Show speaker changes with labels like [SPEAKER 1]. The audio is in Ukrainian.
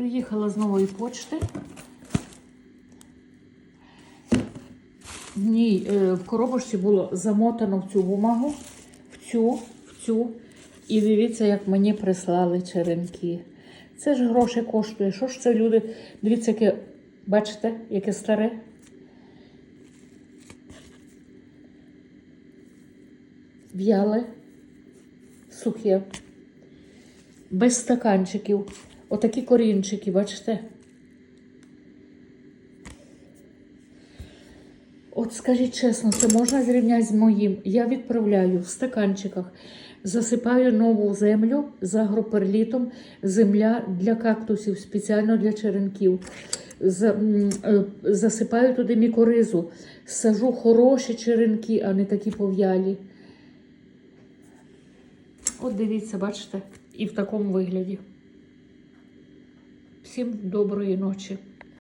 [SPEAKER 1] Приїхала з нової почти. В ній е, в коробочці було замотано в цю бумагу, в цю, в цю. І дивіться, як мені прислали черенки. Це ж гроші коштує. Що ж це люди? Дивіться, яке, бачите, яке старе. В'яле, сухе, без стаканчиків. Отакі корінчики, бачите? От скажіть чесно, це можна зрівняти з моїм? Я відправляю в стаканчиках, засипаю нову землю з агроперлітом, земля для кактусів, спеціально для черенків. За- е, Засипаю туди мікоризу, сажу хороші черенки, а не такі пов'ялі. От дивіться, бачите, і в такому вигляді. Всім доброї ночі.